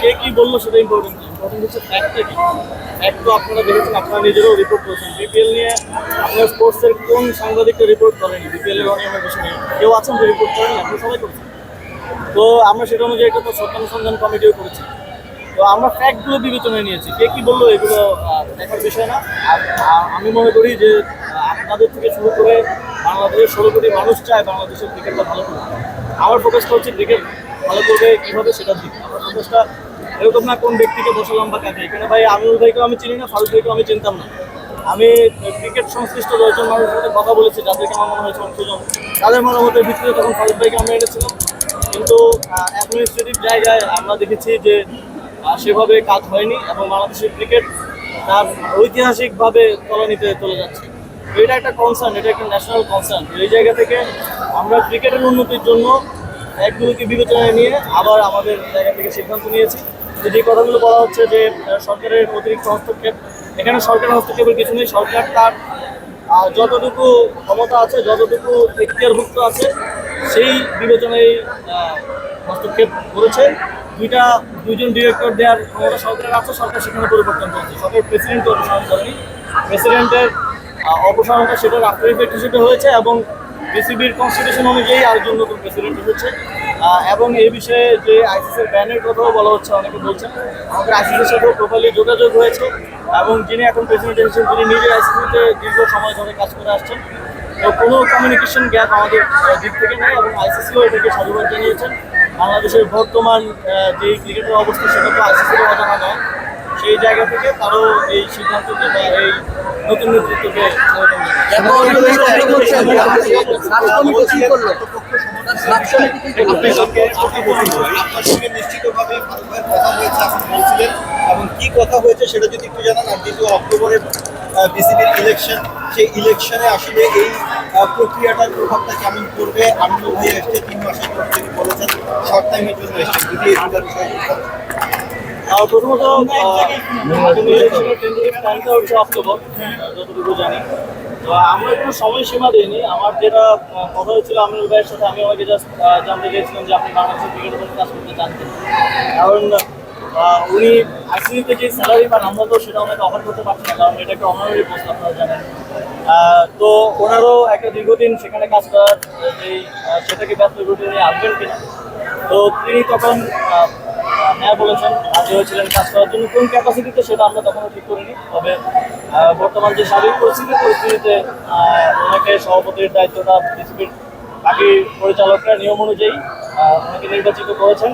কে কি বলল সেটা ইম্পর্টেন্ট ইম্পর্টেন্ট হচ্ছে ফ্যাক্টটা কি ফ্যাক্ট তো আপনারা দেখেছেন, আপনারা নিজেরাও রিপোর্ট করেছেন। বিপিএল নিয়ে আপনার স্পোর্টসের কোন সাংবাদিকটা রিপোর্ট করেনি বিপিএল এর অনিয়মের বিষয় কেউ আছেন যে রিপোর্ট করেনি আপনি সবাই করছেন। তো আমরা সেটা অনুযায়ী একটা তো সত্যানুসন্ধান কমিটিও করেছি। তো আমরা ফ্যাক্টগুলো বিবেচনায় নিয়েছি। কে কি বলল এগুলো দেখার বিষয় না। আর আমি মনে করি যে আপনাদের থেকে শুরু করে বাংলাদেশের ষোলো কোটি মানুষ চায় বাংলাদেশের ক্রিকেটটা ভালো করবে আমার ফোকাসটা হচ্ছে ক্রিকেট ভালো করবে কীভাবে সেটার দিকে। আমার এরকম না কোন ব্যক্তিকে বসালাম বা কাকে। এখানে ভাই, আমিনুল ভাইকেও আমি চিনি না, ফারুক ভাইকেও আমি চিনতাম না। আমি ক্রিকেট সংশ্লিষ্ট দশজন মানুষের সাথে কথা বলেছি, যাদেরকে আমার মনে হয়েছে অংশজন। তাদের মতামতের ভিত্তিতে তখন ফারুক ভাইকে আমরা এনেছিলাম। কিন্তু অ্যাডমিনিস্ট্রেটিভ জায়গায় আমরা দেখেছি যে সেভাবে কাজ হয়নি এবং বাংলাদেশের ক্রিকেট তার ঐতিহাসিকভাবে তলানিতে চলে যাচ্ছে। এটা একটা কনসার্ন এটা একটা ন্যাশনাল কনসার্ন এই জায়গা থেকে আমরা ক্রিকেটের উন্নতির জন্য একগুলোকে বিবেচনায় নিয়ে আবার আমাদের জায়গা থেকে সিদ্ধান্ত নিয়েছি। তো যে কথাগুলো বলা হচ্ছে যে সরকারের অতিরিক্ত হস্তক্ষেপ, এখানে সরকারের হস্তক্ষেপের কিছু নেই, সরকার তার যতটুকু ক্ষমতা আছে, যতটুকু এখতিয়ারভুক্ত আছে, সেই বিবেচনায় হস্তক্ষেপ করেছে। দুইটা, দুইজন ডিরেক্টর দেওয়ার ক্ষমতা সরকারের আছে, সরকার সেখানে পরিবর্তন করেছে। সরকার প্রেসিডেন্ট অপসারণ করেনি। প্রেসিডেন্টের অপসারণটা সেটা আফটার ইফেক্ট হিসেবে হয়েছে এবং বিসিবির কনস্টিটিউশন অনুযায়ী আরেকজন নতুন প্রেসিডেন্ট হচ্ছে এবং এই বিষয়ে যে আইসিসির ব্যানের কথাও বলা হচ্ছে, অনেকে বলছেন আমাদের আইসিসির সাথেও প্রপারলি যোগাযোগ হয়েছে এবং যিনি এখন প্রেসিডেন্ট এসেছেন তিনি নিজে আইসিসিতে দীর্ঘ সময় ধরে কাজ করে আসছেন, তো কোনো কমিউনিকেশন গ্যাপ আমাদের দিক থেকে নেই এবং আইসিসিও এটাকে সাধুবাদ জানিয়েছেন। বাংলাদেশের বর্তমান যে ক্রিকেটের অবস্থা, সেটা তো আইসিসির অজানা নয়। সেই জায়গা থেকে তারও এই সিদ্ধান্তকে বা এই নতুন নেতৃত্বকে নিশ্চিতভাবে কথা হয়েছে আপনি বলছিলেন এবং কি কথা হয়েছে সেটা যদি একটু জানান আর দ্বিতীয় অক্টোবরে বিসিবির ইলেকশন সেই ইলেকশনে আসলে এই প্রক্রিয়াটার প্রভাবটা কেমন করবে আনন্দ ভাই এসছে তিন মাসের জন্য তিনি বলেছেন? শর্ট টাইমের জন্য এসছে। যদি প্রথমত যতটুকু জানি। তো আমরা কোনো সময়সীমা দিইনি। আমার যেটা কথা সাথে, আমি আমাকে জাস্ট যে কাজ করতে কারণ উনি যে স্যালারি পান, আমরা তো সেটা ওনাকে করতে পারছি না, কারণ তো ওনারও একটা দীর্ঘদিন সেখানে কাজ করার এই সেটাকে ব্যস্ত রুটিনে আসবেন কিনা। তো তিনি তখন হ্যাঁ বলেছেন রাজি হয়েছিলেন কাজ করার জন্য। কোন ক্যাপাসিটিতে সেটা আমরা তখনও ঠিক করিনি তবে বর্তমান যে সার্বিক পরিস্থিতি পরিস্থিতিতে ওনাকে সভাপতির দায়িত্বটা বিসিবির বাকি পরিচালকরা নিয়ম অনুযায়ী ওনাকে নির্বাচিত করেছেন।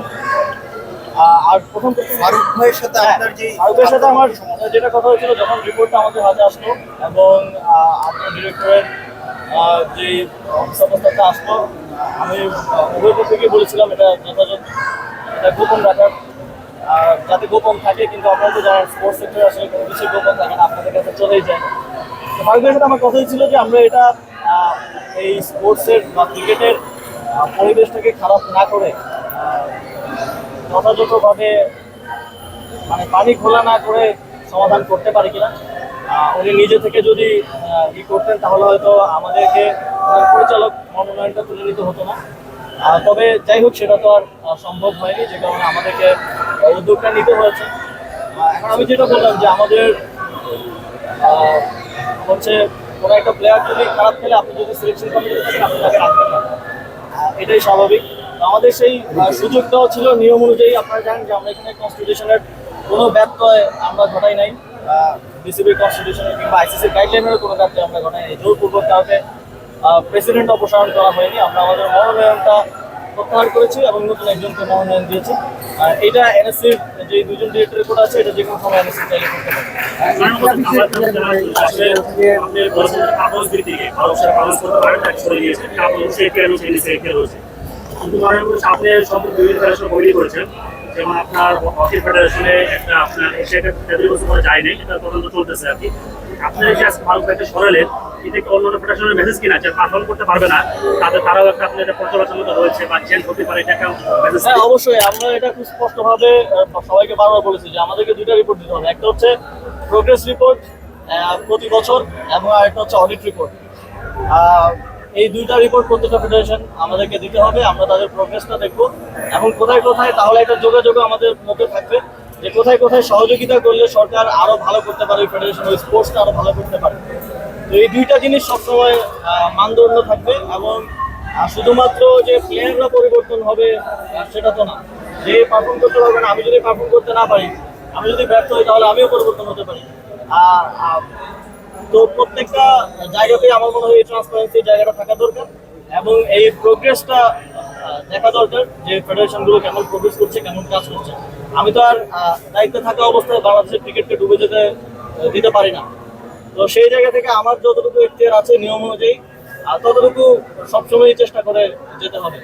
আর প্রথম ফারুক ভাইয়ের সাথে আপনার যে ভারতের সাথে আমার যেটা কথা হয়েছিল যখন রিপোর্টটা আমাদের হাতে আসলো এবং আপনার ডিরেক্টরের যে অবস্থাটা আসলো আমি উভয় পক্ষকে বলেছিলাম এটা যথাযথ এটা গোপন রাখার যাতে গোপন থাকে, কিন্তু আপনারা তো জানেন স্পোর্টস সেক্টরে আসলে কোনো কিছু গোপন থাকে না, আপনাদের কাছে চলেই যায়। তো ভারতের সাথে আমার কথা ছিল যে আমরা এটা এই স্পোর্টসের বা ক্রিকেটের পরিবেশটাকে খারাপ না করে যথাযথভাবে মানে পানি খোলা না করে সমাধান করতে পারে কিনা উনি নিজে থেকে যদি ই করতেন, তাহলে হয়তো আমাদেরকে পরিচালক মনোনয়নটা তুলে নিতে হতো না। তবে যাই হোক, সেটা তো আর সম্ভব হয়নি, যে কারণে আমাদেরকে উদ্যোগটা নিতে হয়েছে। এখন আমি যেটা বললাম যে আমাদের হচ্ছে কোনো একটা প্লেয়ার যদি খারাপ খেলে, আপনি যদি সিলেকশন কমিটিতে থাকেন আপনি তাকে রাখবেন এটাই স্বাভাবিক। আমাদের সেই সুযোগটাও ছিল, নিয়ম অনুযায়ী আপনারা জানেন যে আমরা এখানে কনস্টিটিউশনের কোনো ব্যত্যয় আমরা ঘটাই নাই। বিসিবির কনস্টিটিউশনের কিংবা আইসিসির গাইডলাইনেরও কোনো ব্যত্যয় আমরা ঘটাই নাই। জোরপূর্বক কাউকে প্রেসিডেন্ট অপসারণ করা হয়নি। আমরা আমাদের মনোনয়নটা প্রত্যাহার করেছি এবং নতুন একজনকে মনোনয়ন দিয়েছি। আর এটা এনএসসির যে দুজন ডিরেক্টর রিপোর্ট আছে, এটা যে কোনো সময় এনএসসি চাইলে করতে পারে। আপনার হকি ফেডারেশনে একটা আপনার পরে যায়নি, এটা তদন্ত চলতেছে আর কি। আপনি যে আজকে ভারত ব্যাংকে সরালেন এটা কি অন্য প্রোডাকশনের মেসেজ কিনা যে পারফর্ম করতে পারবে না তাদের তারাও একটা আপনি এটা পর্যালোচনা রয়েছে বা চেঞ্জ হতে পারে এটা একটা মেসেজ হ্যাঁ অবশ্যই আমরা এটা খুব স্পষ্টভাবে সবাইকে বারবার বলেছি যে আমাদেরকে দুইটা রিপোর্ট দিতে হবে। একটা হচ্ছে প্রোগ্রেস রিপোর্ট প্রতি বছর এবং আরেকটা হচ্ছে অডিট রিপোর্ট এই দুইটা রিপোর্ট প্রত্যেকটা ফেডারেশন আমাদেরকে দিতে হবে, আমরা তাদের প্রোগ্রেসটা দেখব। এবং কোথায় কোথায়, তাহলে একটা যোগাযোগ আমাদের মধ্যে থাকবে যে কোথায় কোথায় সহযোগিতা করলে সরকার আরও ভালো করতে পারে ফেডারেশন ওই স্পোর্টসটা আরও ভালো করতে পারে। তো এই দুইটা জিনিস সবসময় মানদণ্ড থাকবে এবং শুধুমাত্র যে প্লেয়াররা পরিবর্তন হবে সেটা তো না। যে পারফর্ম করতে পারবে না, আমি যদি পারফর্ম করতে না পারি, আমি যদি ব্যর্থ হই, তাহলে আমিও পরিবর্তন হতে পারি। তো প্রত্যেকটা জায়গাতেই আমার মনে হয় এই ট্রান্সপারেন্সি জায়গাটা থাকা দরকার এবং এই প্রোগ্রেসটা দেখা দরকার যে ফেডারেশনগুলো কেমন প্রোগ্রেস করছে, কেমন কাজ করছে। আমি তো আর দায়িত্বে থাকা অবস্থায় বাংলাদেশের ক্রিকেটকে ডুবে যেতে দিতে পারি না। তো সেই জায়গা থেকে আমার যতটুকু এখতিয়ার আছে, নিয়ম অনুযায়ী ততটুকু সবসময় চেষ্টা করে যেতে হবে।